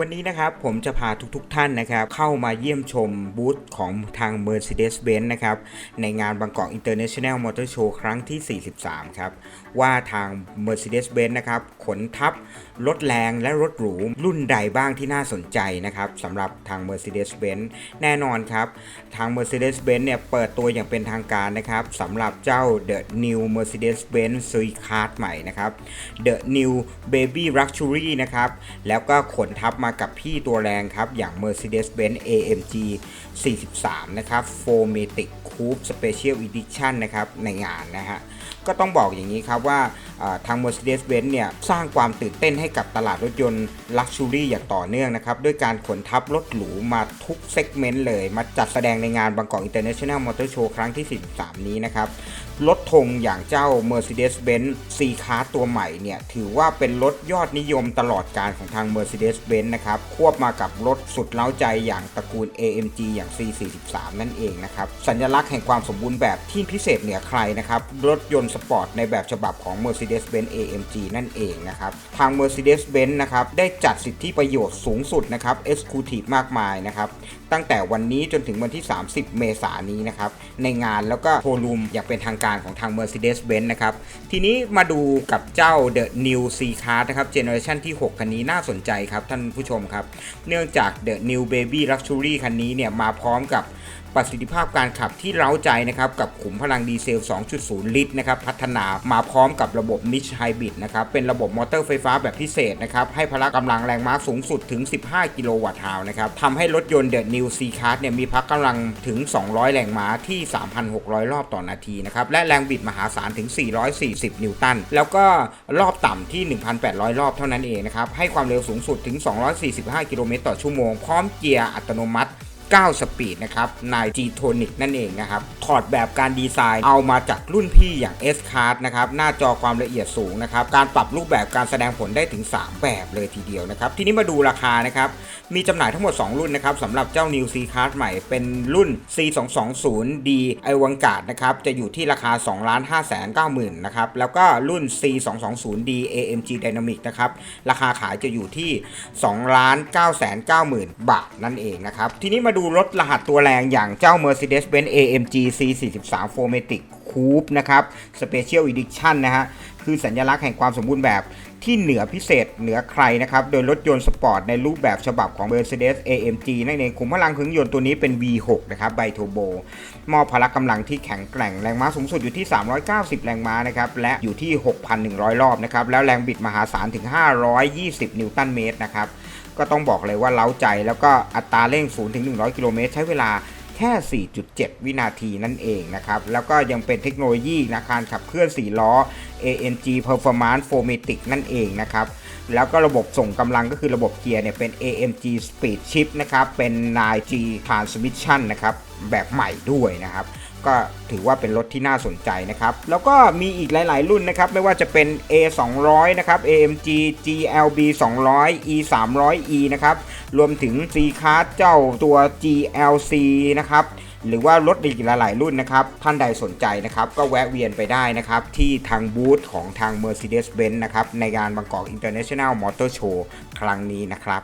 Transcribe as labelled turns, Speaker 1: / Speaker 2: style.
Speaker 1: วันนี้นะครับผมจะพาทุกๆทท่านนะครับเข้ามาเยี่ยมชมบูธของทาง Mercedes-Benz นะครับในงานบางกอก International Motor Show ครั้งที่ 43 ครับ ว่าทาง Mercedes-Benz นะครับขนทับรถแรงและรถหรูรุ่นใดบ้างที่น่าสนใจนะครับสำหรับทาง Mercedes-Benz แน่นอนครับทาง Mercedes-Benz เนี่ยเปิดตัวอย่างเป็นทางการนะครับสำหรับเจ้า The New Mercedes-Benz C-Class ใหม่นะครับ The New Baby Luxury นะครับแล้วก็ขนทับมาากับพี่ตัวแรงครับ อย่าง Mercedes-Benz AMG 43 นะครับ 4matic Coupe Special Edition นะครับ ในงานนะฮะ ก็ต้องบอกอย่างนี้ครับว่าทาง Mercedes-Benz เนี่ยสร้างความตื่นเต้นให้กับตลาดรถยนต์ Luxury อย่างต่อเนื่องนะครับด้วยการขนทับรถหรูมาทุกเซกเมนต์เลย มาจัดแสดงในงานบางกอก International Motor Show ครั้งที่43นี้นะครับรถธงอย่างเจ้า Mercedes-Benz C-Class ตัวใหม่เนี่ยถือว่าเป็นรถยอดนิยมตลอดการของทาง Mercedes-Benz นะครับควบมากับรถสุดเล้าใจอย่างตระกูล AMG อย่าง C43 นั่นเองนะครับสัญลักษณ์แห่งความสมบูรณ์แบบที่พิเศษเหนือใครนะครับรถยนต์ปอร์ตในแบบฉบับของ Mercedes-Benz AMG นั่นเองนะครับ ทาง Mercedes-Benz นะครับได้จัดสิทธิประโยชน์สูงสุดนะครับ Exclusive มากมายนะครับ ตั้งแต่วันนี้จนถึงวันที่ 30 เมษายนนี้นะครับ ในงานแล้วก็โชว์รูมอย่างเป็นทางการของทาง Mercedes-Benz นะครับ ทีนี้มาดูกับเจ้า The New C-Class นะครับเจเนอเรชันที่ 6 คันนี้น่าสนใจครับท่านผู้ชมครับ เนื่องจาก The New Baby Luxury คันนี้เนี่ยมาพร้อมกับ ประสิทธิภาพการขับที่เร้าใจนะครับกับขุมพลังดีเซล 2.0 ลิตรนะครับพัฒนามาพร้อมกับระบบ Mix Hybrid นะครับเป็นระบบมอเตอร์ไฟฟ้าแบบพิเศษนะครับให้พละกำลังแรงม้าสูงสุดถึง 15 กิโลวัตต์ฮาวนะครับทำให้รถยนต์ The New C-Class เนี่ยมีพละกำลังถึง 200 แรงม้าที่ 3,600 รอบต่อนาทีนะครับและแรงบิดมหาศาลถึง 440 นิวตัน แล้วก็รอบต่ำที่ 1,800 รอบเท่านั้นเองนะครับให้ความเร็วสูงสุดถึง 245 กิโลเมตรต่อชั่วโมง พร้อมเกียร์อัตโนมัติ 9 สปีดนะครับใน G Tonic นั่นเองนะครับ ถอดแบบการดีไซน์เอามาจากรุ่นพี่อย่าง S Card นะครับ หน้าจอความละเอียดสูงนะครับ การปรับรูปแบบการแสดงผลได้ถึง 3 แบบเลยทีเดียวนะครับ ทีนี้มาดูราคานะครับ มีจำหน่ายทั้งหมด 2 รุ่นนะครับสำหรับเจ้า New C Card ใหม่เป็นรุ่น C 2 2 0 D ไอวังกาดนะครับ จะอยู่ที่ราคา 2 5 9 0 0 0 0นะครับ แล้วก็รุ่น C 2 2 0 D AMG Dynamic นะครับ ราคาขายจะอยู่ที่ 2 9 9 0 0 0 0 บาทนั่นเองนะครับ ทีนี้มาดูรถรหัสตัวแรงอย่างเจ้า Mercedes-Benz AMG C43 4matic Coupe นะครับ Special Edition นะฮะ คือสัญลักษณ์แห่งความสมบูรณ์แบบที่เหนือพิเศษเหนือใครนะครับ โดยรถยนต์สปอร์ตในรูปแบบฉบับของ Mercedes AMG นั่นเองขุมพลังเครื่องยนต์ตัวนี้เป็น V6 นะครับไบโทโบ มอบพละกำลังที่แข็งแกร่งแรงม้าสูงสุดอยู่ที่ 390 แรงม้านะครับ และอยู่ที่ 6,100 รอบนะครับ แล้วแรงบิดมหาศาลถึง 520 นิวตันเมตรนะครับ ก็ต้องบอกเลยว่าเล้าใจแล้วก็อัตราเร่ง 0 ถึง 100 กิโลเมตรใช้เวลาแค่ 4.7 วินาทีนั่นเองนะครับ แล้วก็ยังเป็นเทคโนโลยีนะการขับเคลื่อน 4 ล้อ AMG Performance 4matic นั่นเองนะครับ แล้วก็ระบบส่งกำลังก็คือระบบเกียร์เนี่ยเป็น AMG Speed Shift นะครับ เป็น 9G Transmission นะครับ แบบใหม่ด้วยนะครับ ก็ถือว่าเป็นรถที่น่าสนใจนะครับ แล้วก็มีอีกหลาย ๆ รุ่นนะครับ ไม่ว่าจะเป็น A 2 0 0นะครับ AMG GLB 200 E 300 E นะครับ รวมถึง C Class เจ้าตัว GLC นะครับหรือว่ารถอีกหลาย ๆ รุ่นนะครับ ท่านใดสนใจนะครับ ก็แวะเวียนไปได้นะครับ ที่ทางบูธของทาง Mercedes-Benz นะครับ ในงานบางกอก International Motor Show ครั้งนี้นะครับ